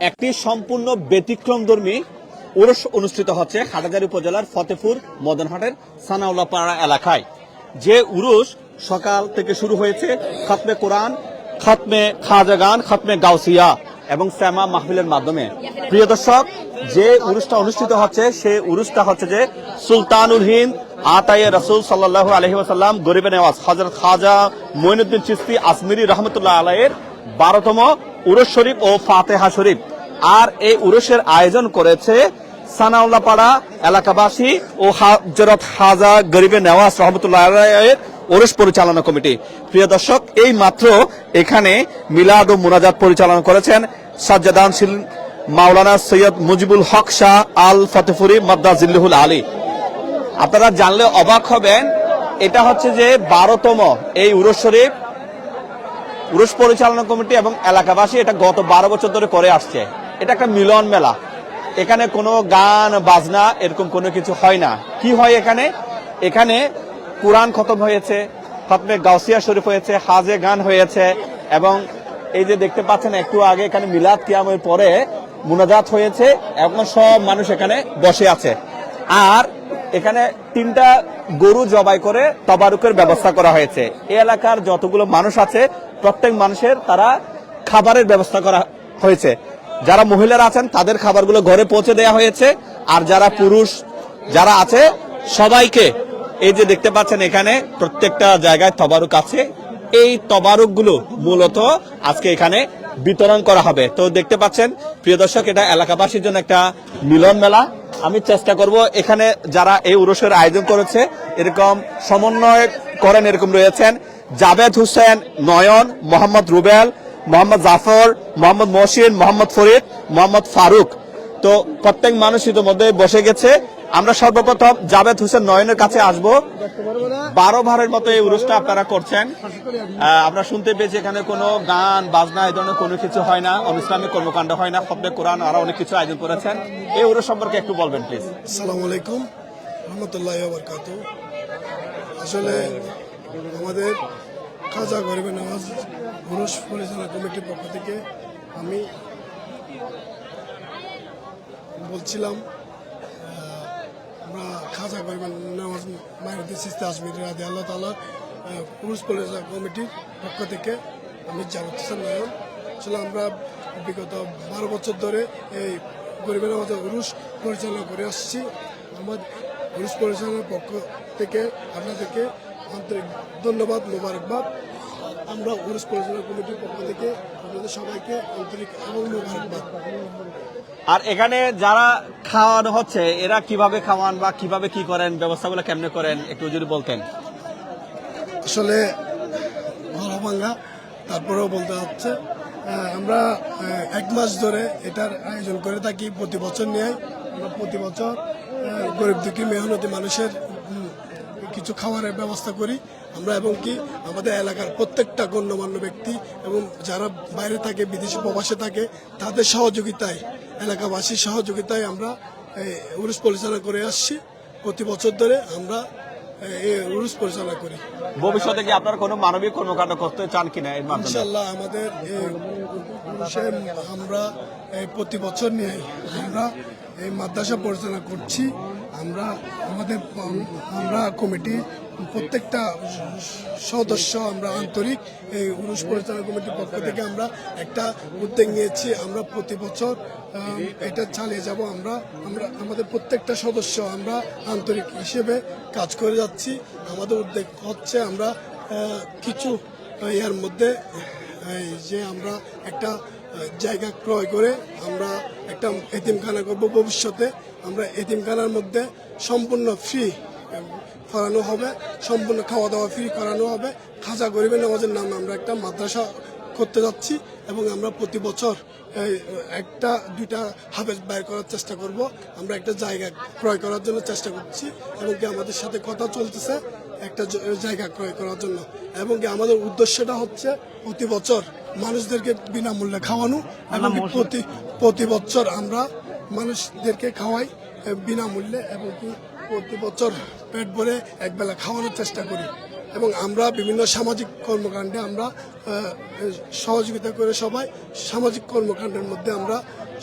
একটি সম্পূর্ণ ব্যতিক্রমধর্মী উরস অনুষ্ঠিত হচ্ছে হাটাজারি উপজেলার ফতেপুর মদনহাটের সানাউল্লাহ পাড়া এলাকায়। যে উরুস সকাল থেকে শুরু হয়েছে খতমে কোরআন, খতমে খাজাগান খতমে গাউসিয়া এবং শ্যামা মাহফিলের মাধ্যমে। প্রিয় দর্শক, যে উরুসটা অনুষ্ঠিত হচ্ছে, সেই উরুসটা হচ্ছে যে সুলতানুল হিন্দ আতায়ে রসুল সাল্লাহ আলহি ওসাল্লাম গরিবে নেওয়াজ। হজরত খাজা মঈনুদ্দিন চিস্তি আসমিরি রহমতুল্লাহ আলাইয়ের বারোতম উরস শরীফ ও ফাতেহা শরীফ। আর এই উরসের আয়োজন করেছে সানাউল্লাপাড়া এলাকাবাসী ও হজরত হাজা গরিবে নেওয়াজ রহমতুল্লাহ ওরস পরিচালনা কমিটি। প্রিয় দর্শক, এই মাত্র এখানে মিলাদ ও মুনাজাত পরিচালনা করেছেন সাজ্জাদান শিল মাওলানা সৈয়দ মুজিবুল হক শাহ আল ফতেফুরি মাদ্দাজিল্লুহুল আলী। আপনারা জানলে অবাক হবেন, এটা হচ্ছে যে বারোতম এই উরস শরীফ উরস পরিচালনা কমিটি এবং এলাকাবাসী এটা গত বারো বছর ধরে করে আসছে। এটা একটা মিলন মেলা। এখানে কোনো গান, বাজনা এরকম কোনো কিছু হয় না। কি হয় এখানে? এখানে কোরআন খতম হয়েছে, খতমে গাউসিয়া শরীফ হয়েছে, হাজে গান হয়েছে এবং এই যে দেখতে পাচ্ছেন, একটু আগে এখানে মিলাদ কিয়ামের পরে মুনাজাত হয়েছে এবং সব মানুষ এখানে বসে আছে। আর এখানে তিনটা গরু জবাই করে তবারুকের ব্যবস্থা করা হয়েছে। এই এলাকার যতগুলো মানুষ আছে, প্রত্যেক মানুষের তারা খাবারের ব্যবস্থা করা হয়েছে। যারা মহিলারা আছেন, তাদের খাবারগুলো ঘরে পৌঁছে দেওয়া হয়েছে। আর যারা পুরুষ যারা আছে, সবাইকে এই যে দেখতে পাচ্ছেন এখানে প্রত্যেকটা জায়গায় তবারুক আছে। এই তবারুকগুলো মূলত আজকে এখানে বিতরণ করা হবে। তো দেখতে পাচ্ছেন, প্রিয় দর্শক, এটা এলাকাবাসীর জন্য একটা মিলন মেলা। আমি চেষ্টা করব এখানে যারা এই উরসের আয়োজন করেছে, এরকম সমন্বয় করেন এরকম রয়েছেন জাভেদ হুসেন, নয়ন, মোহাম্মদ রুবেল, মোহাম্মদ জাফর, মোহাম্মদ মহসিন, মোহাম্মদ ফরিদ, মোহাম্মদ ফারুক। তো প্রত্যেক মানুষ ইতিমধ্যে বসে গেছে। আমরা সর্বপ্রথম জাভেদ হোসেন নয়নের কাছে আসব। বারো ভারের মতো এই উরুসটা আপনারা করছেন। আমরা শুনতে পেয়েছি এখানে কোনো গান, বাজনা, এই ধরনের কোনো কিছু হয় না। অনুষ্ঠানিক কর্মকাণ্ড হয় না। শব্দে কোরআন, আরও অনেক কিছু আয়োজন করেছেন। এই উরুস সম্পর্কে একটু বলবেন প্লিজ আসসালামু আলাইকুম। রহমতুল্লাহ আসলে আমাদের খাজা গরিবে নওয়াজ পুরুষ পরিচালনা কমিটির পক্ষ থেকে আমি বলছিলাম আমরা পরিমাণ নামাজ মায়ের সিস্তে আসবে রাজি আল্লাহ তালা পুরুষ পরিচালনা কমিটির পক্ষ থেকে আমি জানাতে চান আসলে আমরা বিগত বারো বছর ধরে এই গরিবের আমাদের রুশ পরিচালনা করে আসছি। আমার রুশ পরিচালনার পক্ষ থেকে আপনাদেরকে আন্তরিক ধন্যবাদ, মোবারকবাদ। আমরা উরুষ পরিচালনা কমিটির পক্ষ থেকে আপনাদের সবাইকে আন্তরিক এবং মোবারকবাদ। আর এখানে যারা খাওয়ানো হচ্ছে এরা কীভাবে খাওয়ান বা কীভাবে কি করেন ব্যবস্থাগুলো কেমনে করেন একটু যদি বলতেন। আসলে ভালো ভাঙ্গা তারপরেও বলতে হচ্ছে আমরা এক মাস ধরে এটার আয়োজন করে থাকি প্রতি বছর নিয়ে। আমরা প্রতি বছর গরিব দুঃখী মেহনতি মানুষের কিছু খাবারের ব্যবস্থা করি। আমরা এবং কি আমাদের এলাকার প্রত্যেকটা গণ্যমান্য ব্যক্তি এবং যারা বাইরে থাকে বিদেশি প্রবাসে থাকে তাদের সহযোগিতায় এলাকাবাসীর সহযোগিতায় আমরা এই উরুস পরিচালনা করে আসছি। প্রতি বছর ধরে আমরা পরিচালনা করি। ভবিষ্যতে কি আপনারা কোনো মানবিক কর্মকাণ্ড করতে চান কিনা এর ইনশাল্লাহ আমাদের আমরা প্রতি বছর নিয়ে আমরা এই মাদ্রাসা পরিচালনা করছি। আমরা, আমাদের, আমরা কমিটি, প্রত্যেকটা সদস্য আমরা আন্তরিক, এই উরুষ পরিচালনা কমিটির পক্ষ থেকে আমরা একটা উদ্যোগ নিয়েছি। আমরা প্রতি বছর এটা চালিয়ে যাব। আমরা আমরা, আমাদের প্রত্যেকটা সদস্য আমরা আন্তরিক হিসেবে কাজ করে যাচ্ছি। আমাদের উদ্যোগ হচ্ছে আমরা কিছু ইয়ার মধ্যে যে আমরা একটা জায়গা ক্রয় করে আমরা একটা এতিমখানা করব ভবিষ্যতে। আমরা এতিমখানার মধ্যে সম্পূর্ণ ফ্রি করানো হবে, সম্পূর্ণ খাওয়া দাওয়া ফ্রি করানো হবে। খাজা গরিবের নামাজের নামে আমরা একটা মাদ্রাসা করতে যাচ্ছি এবং আমরা প্রতি বছর একটা, দুইটা হাফেজ বাইর করার চেষ্টা করব। আমরা একটা জায়গা ক্রয় করার জন্য চেষ্টা করছি এবং কি আমাদের সাথে কথা চলতেছে একটা জায়গা ক্রয় করার জন্য। এবং কি আমাদের উদ্দেশ্যটা হচ্ছে প্রতি বছর মানুষদেরকে বিনামূল্যে খাওয়ানো এবং প্রতি প্রতি বছর আমরা মানুষদেরকে খাওয়াই বিনামূল্যে এবং প্রতি বছর পেট ভরে একবেলা খাওয়ানোর চেষ্টা করি। এবং আমরা বিভিন্ন সামাজিক কর্মকাণ্ডে আমরা সহযোগিতা করে সবাই সামাজিক কর্মকাণ্ডের মধ্যে আমরা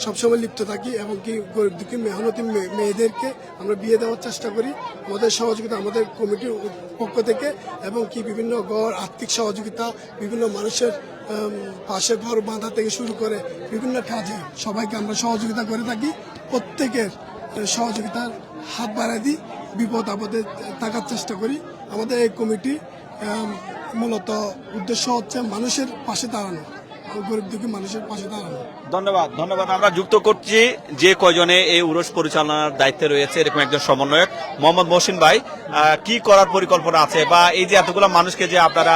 সবসময় লিপ্ত থাকি এবং কি গরিব দুঃখী মেহনতি মেয়েদেরকে আমরা বিয়ে দেওয়ার চেষ্টা করি। আমাদের সহযোগিতা আমাদের কমিটির পক্ষ থেকে এবং কি বিভিন্ন গড়, আর্থিক সহযোগিতা, বিভিন্ন মানুষের পাশে ঘর বাঁধা থেকে শুরু করে বিভিন্ন কাজে সবাইকে আমরা সহযোগিতা করে থাকি। প্রত্যেকের সহযোগিতার হাত বাড়াই দিই, বিপদ আপদে থাকার চেষ্টা করি। আমাদের এই কমিটি মূলত উদ্দেশ্য হচ্ছে মানুষের পাশে দাঁড়ানো। গরিব দুঃখী মানুষের পাশে দাঁড়ানো। ধন্যবাদ ধন্যবাদ। আমরা যুক্ত করছি যে কয়জনে এই উরস পরিচালনার দায়িত্বে রয়েছে এরকম একজন সমন্বয়ক মোহাম্মদ মহসিন ভাই। কি করার পরিকল্পনা আছে বা এই যে এতগুলো মানুষকে যে আপনারা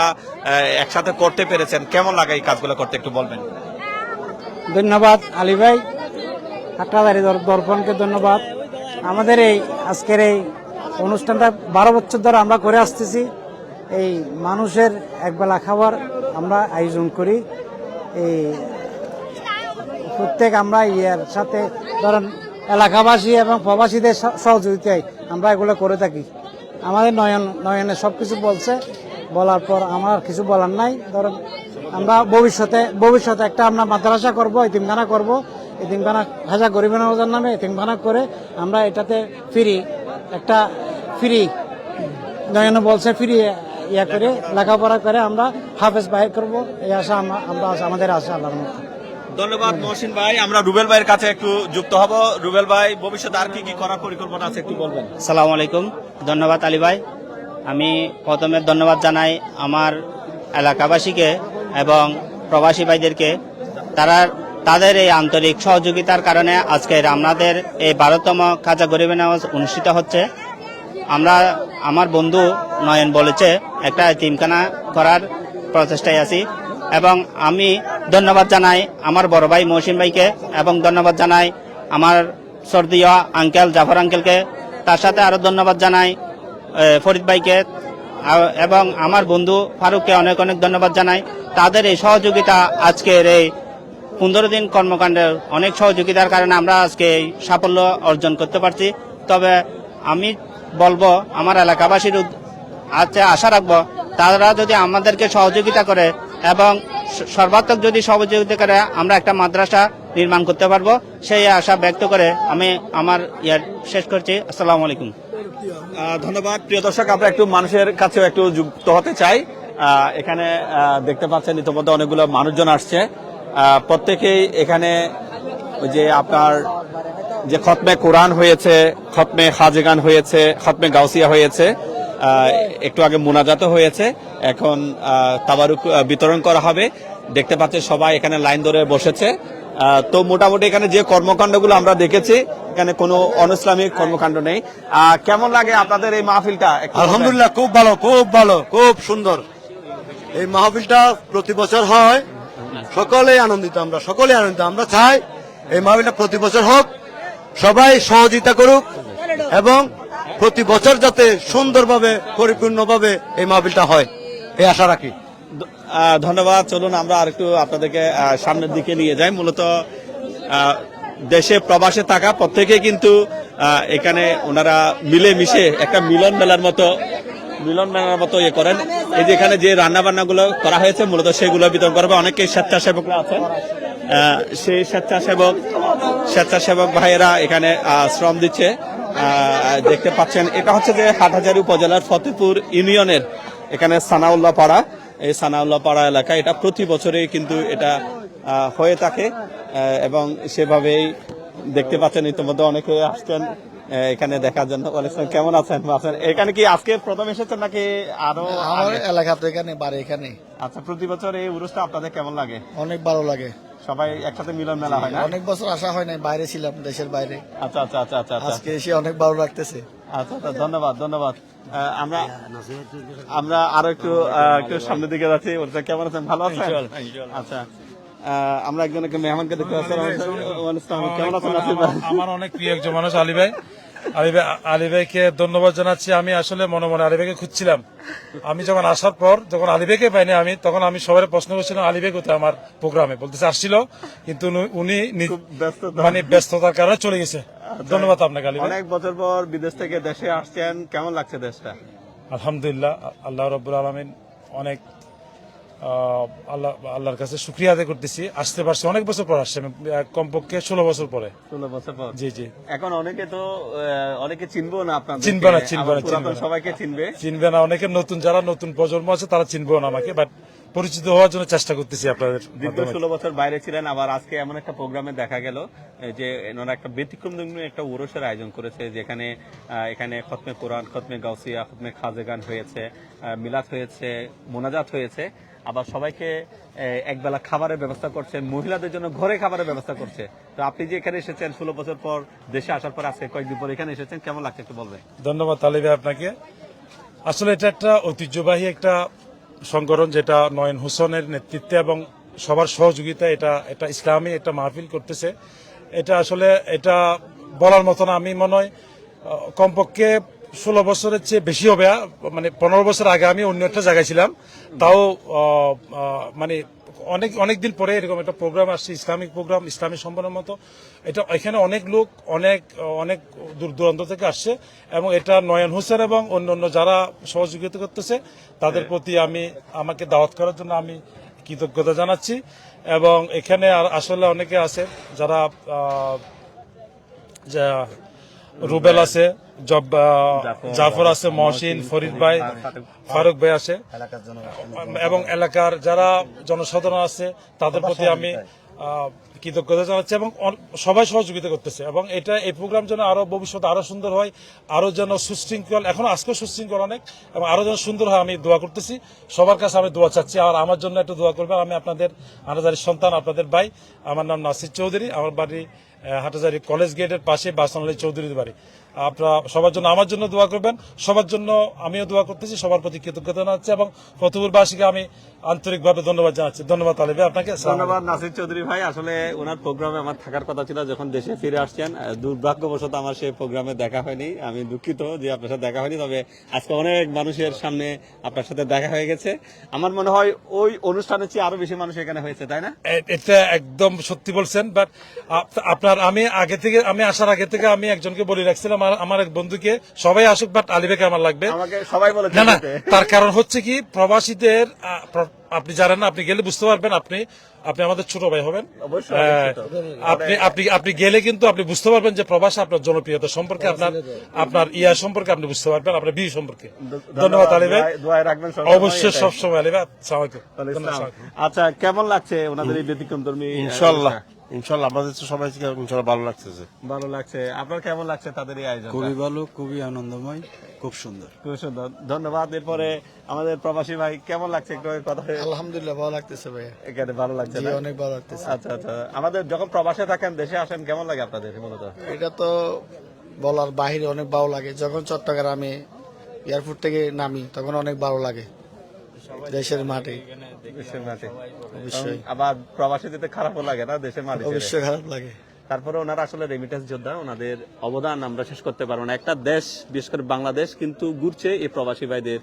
একসাথে করতে পেরেছেন কেমন লাগে এই কাজগুলো করতে একটু বলবেন? ধন্যবাদ আলী ভাই। হাট্টাদারি দর্পণকে ধন্যবাদ। আমাদের এই আজকের এই অনুষ্ঠানটা বারো বছর ধরে আমরা করে আসতেছি। এই মানুষের একবেলা খাবার আমরা আয়োজন করি। এই প্রত্যেক আমরা ইয়ের সাথে, ধরেন এলাকাবাসী এবং প্রবাসীদের সহযোগিতায় আমরা এগুলো করে থাকি। আমাদের নয়ন, নয়নে সব কিছু বলছে। বলার পর আমার কিছু বলার নাই। ধরেন আমরা ভবিষ্যতে ভবিষ্যতে একটা আমরা মাদ্রাসা করব, এতিমখানা করব। এতিমখানা হাজা গরিব নওয়াজার নামে এতিমখানা করে আমরা এটাতে ফ্রি, একটা ফ্রি, নয়নে বলছে ফ্রি ইয়া করে লেখাপড়া করে আমরা হাফেজ বাইর করব। এই আশা আমরা আমাদের আশা আল্লাহর মধ্যে ধন্যবাদ মহসিন ভাই। আমরা রুবেল ভাইয়ের কাছে একটু যুক্ত হব। রুবেল ভাই ভবিষ্যতে আর কি কি করার পরিকল্পনা আছে একটু বলবেন? সালাম আলাইকুম। ধন্যবাদ আলী ভাই। আমি প্রথমে ধন্যবাদ জানাই আমার এলাকাবাসীকে এবং প্রবাসী ভাইদেরকে। তারা তাদের এই আন্তরিক সহযোগিতার কারণে আজকের আমাদের এই বারোতম খাজা গরিবে নামাজ অনুষ্ঠিত হচ্ছে। আমরা আমার বন্ধু নয়ন বলেছে, একটা তিমখানা করার প্রচেষ্টায় আছি। এবং আমি ধন্যবাদ জানাই আমার বড় ভাই মহসিন ভাইকে এবং ধন্যবাদ জানাই আমার সর্দীয় আঙ্কেল জাফর আঙ্কেলকে। তার সাথে আরও ধন্যবাদ জানাই ফরিদ ভাইকে। এবং আমার বন্ধু ফারুককে অনেক অনেক ধন্যবাদ জানাই। তাদের এই সহযোগিতা আজকের এই পনেরো দিন কর্মকাণ্ডের অনেক সহযোগিতার কারণে আমরা আজকে এই সাফল্য অর্জন করতে পারছি। তবে আমি বলব, আমার এলাকাবাসীর আছে আশা রাখব, তারা যদি আমাদেরকে সহযোগিতা করে এবং সর্বাত্মক যদি সহযোগিতা করে, আমরা একটা মাদ্রাসা নির্মাণ করতে পারব। সেই আশা ব্যক্ত করে আমি আমার ইয়ার শেষ করছি। আসসালামু আলাইকুম। ধন্যবাদ। প্রিয় দর্শক, আমরা একটু মানুষের কাছেও একটু যুক্ত হতে চাই। এখানে দেখতে পাচ্ছেন ইতিমধ্যে অনেকগুলো মানুষজন আসছে। প্রত্যেকেই এখানে যে আপনার যে খতমে কোরআন হয়েছে, খতমে খাজেগান হয়েছে, খতমে গাউসিয়া হয়েছে একটু আগে মোনাজাত হয়েছে, এখন তাবারুক বিতরণ করা হবে। দেখতে পাচ্ছে সবাই এখানে লাইন ধরে বসেছে। তো মোটামুটি এখানে যে কর্মকাণ্ডগুলো আমরা দেখেছি, এখানে কোনো অনইসলামিক কর্মকাণ্ড নেই। কেমন লাগে আপনাদের এই মাহফিলটা? আলহামদুলিল্লাহ, খুব ভালো খুব ভালো, খুব সুন্দর। এই মাহফিলটা প্রতি বছর হয়। সকলেই আনন্দিত, আমরা সকলেই আনন্দিত। আমরা চাই এই মাহফিলটা প্রতি বছর হোক। সবাই সহযোগিতা করুক এবং প্রতি বছর যাতে সুন্দরভাবে, পরিপূর্ণভাবে এই মাহফিলটা হয়। এই আশা রাখি। ধন্যবাদ। চলুন, আমরা আরেকটু আপনাদেরকে সামনের দিকে নিয়ে যাই। মূলত দেশে প্রবাসে থাকা প্রত্যেকে কিন্তু এখানে ওনারা মিলে মিশে একটা মিলন মেলার মতো, মিলন মেলার মতো ইয়ে করেন। এই যে এখানে যে রান্না বান্না গুলো করা হয়েছে, মূলত সেগুলো বিতরণ করবে অনেকে স্বেচ্ছাসেবকরা আছেন। সেই স্বেচ্ছাসেবক স্বেচ্ছাসেবক ভাইয়েরা এখানে শ্রম দিচ্ছে। দেখতে পাচ্ছেন এটা হচ্ছে যে হাটহাজারী উপজেলার ফতেপুর ইউনিয়নের এখানে সানাউল্লাহ পাড়া। এই সানাউল্লাহ পাড়া এলাকা এটা প্রতি বছরেই কিন্তু এটা হয়ে থাকে। এবং সেভাবেই দেখতে পাচ্ছেন ইতিমধ্যে অনেকে আসছেন এখানে দেখার জন্য বলেছেন কেমন আছেন? আছেন এখানে কি আজকে প্রথম এসেছেন নাকি আরও আমার? এলাকা তো এখানে বাড়ি এখানে। আচ্ছা প্রতি বছর এই উরুসটা আপনাদের কেমন লাগে? অনেক ভালো লাগে। সবাই একসাথে মিলন মেলা হয় না? অনেক বছর আসা হয় নাই বাইরে ছিলাম দেশের বাইরে। আচ্ছা আচ্ছা আচ্ছা আচ্ছা আচ্ছা। আজকে এসে অনেক ভালো লাগতেছে। আচ্ছা আচ্ছা ধন্যবাদ ধন্যবাদ। আমরা আমরা আরও একটু একটু সামনের দিকে যাচ্ছি। ওটা কেমন আছেন? ভালো আছেন? আচ্ছা। আমরা একজনকে একজন মেহমানকে দেখতে পাচ্ছি কেমন আছেন আমার অনেক প্রিয় একজন মানুষ আলী ভাই। আলী ভাই আলী ভাইকে ধন্যবাদ জানাচ্ছি। আমি আসলে মনে মনে আলী ভাইকে খুঁজছিলাম। আমি যখন আসার পর যখন আলী ভাইকে পাইনি আমি তখন আমি সবার প্রশ্ন করছিলাম আলী ভাই কোথায় আমার প্রোগ্রামে বলতেছে আসছিল। কিন্তু উনি-। মানে ব্যস্ততার কারণে চলে গেছে। ধন্যবাদ আপনাকে আলী ভাই। অনেক বছর পর বিদেশ থেকে দেশে আসছেন। কেমন লাগছে দেশটা? আলহামদুলিল্লাহ আল্লাহ রব্বুল আলমিন অনেক আল্লাহ আল্লাহর কাছে শুক্রিয়া আদায় করতেছি। আসতে পারছি অনেক বছর পর আসছে আমি, কমপক্ষে ষোলো বছর পরে। ষোলো বছর পর। জি জি। এখন অনেকে তো অনেকে চিনবো না আপনার চিনবে না, চিনবে না, চিনবে। সবাইকে চিনবে। চিনবে না অনেকে নতুন যারা নতুন প্রজন্ম আছে তারা চিনবেও না আমাকে বাট পরিচিত হওয়ার জন্য চেষ্টা করতেছি আপনাদের দীর্ঘ ষোলো বছর বাইরে ছিলেন আবার আজকে এমন একটা প্রোগ্রামে দেখা গেল যে ওনারা একটা ব্যতিক্রম একটা উরসের আয়োজন করেছে যেখানে এখানে খতমে কোরআন খতমে গাউসিয়া খতমে খাজেগান হয়েছে মিলাদ হয়েছে মোনাজাত হয়েছে আবার সবাইকে একবেলা খাবারের ব্যবস্থা করছে মহিলাদের জন্য ঘরে খাবারের ব্যবস্থা করছে। তো আপনি যে এখানে এসেছেন ষোলো বছর পর দেশে আসার পর আজকে কয়েকদিন পর এখানে এসেছেন কেমন লাগছে একটু বলবেন? ধন্যবাদ তালিবে আপনাকে। আসলে এটা একটা ঐতিহ্যবাহী একটা সংগঠন যেটা নয়ন হোসেনের নেতৃত্বে এবং সবার সহযোগিতা, এটা এটা ইসলামী এটা মাহফিল করতেছে। এটা আসলে এটা বলার মতো না, আমি মনে হয় কমপক্ষে ষোলো বছরের চেয়ে বেশি হবে মানে পনেরো বছর আগে আমি অন্য একটা জায়গায় ছিলাম। তাও মানে অনেক অনেক দিন পরে এরকম একটা প্রোগ্রাম আসছে ইসলামিক প্রোগ্রাম ইসলামী সম্মানের মতো। এটা এখানে অনেক লোক অনেক অনেক দূর দূরান্ত থেকে আসছে এবং এটা নয়ন হোসেন এবং অন্য অন্য যারা সহযোগিতা করতেছে তাদের প্রতি আমি আমাকে দাওয়াত করার জন্য আমি কৃতজ্ঞতা জানাচ্ছি। এবং এখানে আর আসলে অনেকে আছে যারা রুবেল আছে জব আহ, জাফর আছে মহসিন ফরিদ ভাই ফারুক ভাই আছে। এবং এলাকার যারা জনসাধারণ আছে তাদের প্রতি আমি কৃতজ্ঞতা জানাচ্ছি এবং সবাই সহযোগিতা করতেছে এবং এটা এই প্রোগ্রাম যেন আরও ভবিষ্যতে আরও সুন্দর হয় আরও যেন সুশৃঙ্খল এখন আজকে সুশৃঙ্খল অনেক এবং আরও যেন সুন্দর হয় আমি দোয়া করতেছি। সবার কাছে আমি দোয়া চাচ্ছি আর আমার জন্য একটু দোয়া করবেন। আমি আপনাদের হাটাজারির সন্তান আপনাদের ভাই আমার নাম নাসির চৌধুরী আমার বাড়ি হাটাজারি কলেজ গেটের পাশে বাসন আলী চৌধুরীর বাড়ি। আপনারা সবার জন্য আমার জন্য দোয়া করবেন, সবার জন্য আমিও দোয়া করতেছি, সবার প্রতি কৃতজ্ঞতা জানাচ্ছি এবং ফতুপুরবাসীকে আমি আন্তরিকভাবে ধন্যবাদ জানাচ্ছি। ধন্যবাদ তালেবে আপনাকে ধন্যবাদ নাসির চৌধুরী ভাই। আসলে ওনার প্রোগ্রামে আমার থাকার কথা ছিল যখন দেশে ফিরে আসছেন। দুর্ভাগ্যবশত আমার সেই প্রোগ্রামে দেখা হয়নি। আমি দুঃখিত যে আপনার সাথে দেখা হয়নি তবে আজকে অনেক মানুষের সামনে আপনার সাথে দেখা হয়ে গেছে। আমার মনে হয় ওই অনুষ্ঠানের চেয়ে আরও বেশি মানুষ এখানে হয়েছে তাই না? এটা একদম সত্যি বলছেন বাট আপনার আমি আগে থেকে আমি আসার আগে থেকে আমি একজনকে বলে রাখছিলাম আমার এক বন্ধুকে। সবাই আসুক বাট আলিবেকে আমার লাগবে। আমাকে সবাই বলে না না তার কারণ হচ্ছে কি প্রবাসীদের আপনি জানেন না আপনি গেলে বুঝতে পারবেন আপনি আপনি আমাদের ছোট ভাই হবেন। আপনি আপনি আপনি গেলে কিন্তু আপনি বুঝতে পারবেন যে প্রবাসে আপনার জনপ্রিয়তা সম্পর্কে আপনার আপনার ইয়া সম্পর্কে আপনি বুঝতে পারবেন আপনার বিয়ে সম্পর্কে। ধন্যবাদ আলী ভাই। দোয়ায়- দোয়ায় রাখবেন সবসময় অবশ্যই সবসময় আলী ভাই। আসসালামু আলাইকুম। তাহলে ধন্যবাদ, ইসলাম। আসসালামু। আলাইকুম। আচ্ছা কেমন লাগছে ওনাদের এই ব্যতিক্রম ধর্মী ইনশাল্লাহ ইনশাল্লাহ আমাদের তো সবাই ইনশাল্লাহ ভালো লাগতেছে। ভালো লাগছে। আপনার কেমন লাগছে তাদের এই আয়োজন খুবই ভালো খুবই আনন্দময় খুব সুন্দর। খুব সুন্দর। ধন্যবাদ। এরপরে আমাদের প্রবাসী ভাই কেমন লাগছে একটু কথা? আলহামদুলিল্লাহ ভালো লাগতেছে ভাই এখানে ভালো লাগছে অনেক ভালো লাগতেছে। আচ্ছা আচ্ছা। আমাদের যখন প্রবাসে থাকেন দেশে আসেন কেমন লাগে আপনাদের মূলত? এটা তো বলার বাহিরে অনেক ভালো লাগে। যখন চট্টগ্রামে এয়ারপোর্ট থেকে নামি তখন অনেক ভালো লাগে। দেশের মাঠে দেশের মাঠে অবশ্যই। আবার প্রবাসে যেতে খারাপও লাগে না দেশের ছেড়ে। অবশ্যই খারাপ লাগে। তারপরে ওনারা আসলে রেমিটেন্স যোদ্ধা ওনাদের অবদান আমরা শেষ করতে পারব না। একটা দেশ বিশেষ করে বাংলাদেশ কিন্তু ঘুরছে এই প্রবাসী ভাইদের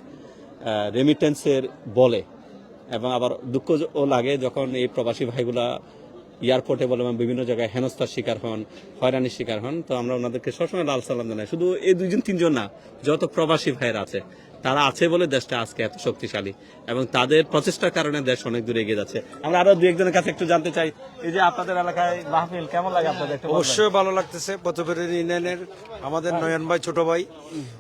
রেমিটেন্সের বলে। এবং আবার দুঃখ ও লাগে যখন এই প্রবাসী ভাইগুলা এয়ারপোর্টে বলে এবং বিভিন্ন জায়গায় হেনস্থার শিকার হন হয়রানির শিকার হন তো আমরা ওনাদেরকে সবসময় লাল সালাম জানাই। শুধু এই দুইজন তিনজন না যত প্রবাসী ভাইয়ের আছে। তারা আছে বলে দেশটা আজকে এত শক্তিশালী এবং তাদের প্রচেষ্টার কারণে দেশ অনেক দূরে এগিয়ে যাচ্ছে। আমরা আরও দু একজনের কাছে একটু জানতে চাই এই যে আপনাদের এলাকায় মাহফিল কেমন লাগে আপনাদের অবশ্যই ভালো লাগতেছে। পথপেরের ইউনিয়নের আমাদের নয়ন ভাই ছোট ভাই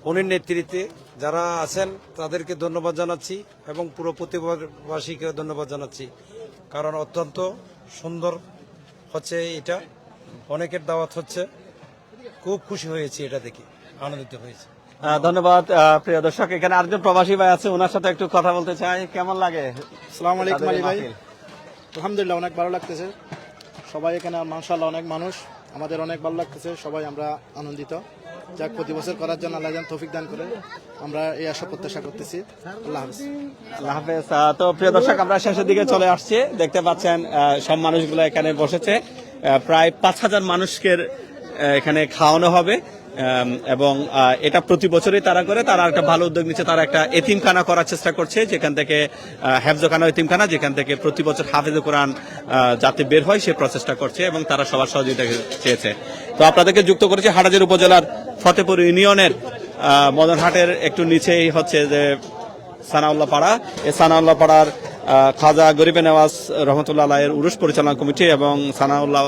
উনির নেতৃত্বে যারা আছেন তাদেরকে ধন্যবাদ জানাচ্ছি এবং পুরো প্রতিবাসীকে ধন্যবাদ জানাচ্ছি। কারণ অত্যন্ত সুন্দর হচ্ছে এটা অনেকের দাওয়াত হচ্ছে। খুব খুশি হয়েছি এটা দেখে আনন্দিত হয়েছে। ধন্যবাদ প্রিয় দর্শক। এখানে আরেকজন প্রবাসী ভাই আছে ওনার সাথে একটু কথা বলতে চাই। কেমন লাগে? সালাম আলাইকুম আলী ভাই। আলহামদুলিল্লাহ অনেক ভালো লাগতেছে। সবাই এখানে মাশাআল্লাহ অনেক মানুষ। আমাদের অনেক ভালো লাগতেছে সবাই আমরা আনন্দিত। যাক প্রতি বছর করার জন্য আল্লাহ যেন তৌফিক দান করে। আমরা এই আশা প্রত্যাশা করতেছি। আল্লাহ হাফিজ। আল্লাহ হাফেজ। তো প্রিয় দর্শক আমরা শেষের দিকে চলে আসছি। দেখতে পাচ্ছেন আহ, সব মানুষগুলো এখানে বসেছে। প্রায় পাঁচ হাজার মানুষকে এখানে খাওয়ানো হবে। এবং এটা প্রতি বছরই তারা করে। তারা একটা ভালো উদ্যোগ নিচ্ছে। তারা একটা এতিমখানা করার চেষ্টা করছে যেখান থেকে আহ, হেফজখানা এতিমখানা যেখান থেকে প্রতি বছর হাফেজ কোরআন যাতে বের হয় সে প্রচেষ্টা করছে এবং তারা সবার সহযোগিতা চেয়েছে। তো আপনাদেরকে যুক্ত করেছে হাটাজার উপজেলার ফতেপুর ইউনিয়নের মদনহাটের একটু নিচেই হচ্ছে যে সানাউল্লাহ পাড়া। এই সানাউল্লাহ পাড়ার খাজা গরিবে নেওয়াজ রহমতুল্লাহ আলাহের উরুস পরিচালনা কমিটি এবং সানাউল্লাহ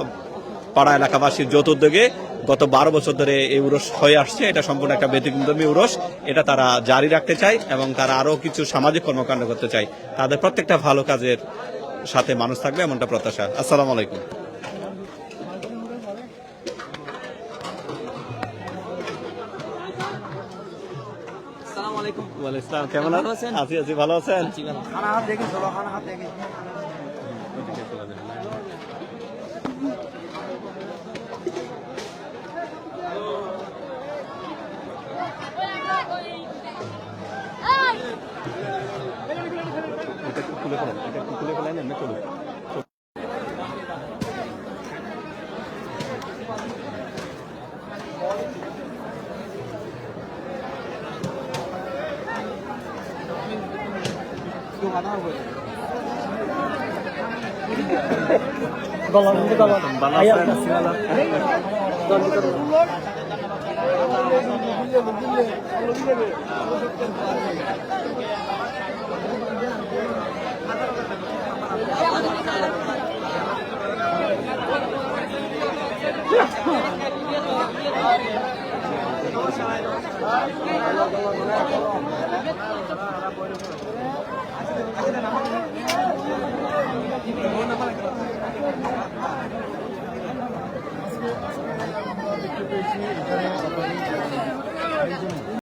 পাড়া এলাকাবাসীর যৌথ উদ্যোগে গত বারো বছর ধরে এই উরস হয়ে আসছে এটা সম্পূর্ণ একটা ব্যতিক্রমী উরস। এটা তারা জারি রাখতে চায় এবং তারা আরও কিছু সামাজিক কর্মকাণ্ড করতে চায়। তাদের প্রত্যেকটা ভালো কাজের সাথে মানুষ থাকবে এমনটা প্রত্যাশা। আসসালামু আলাইকুম। কেমন আছেন? আছি আছি ভালো আছেন? খুলে ফেলেন এটা একটু খুলে ফেলেন এমনি চলুন গলা গলা দেখতে পেয়েছি এখানে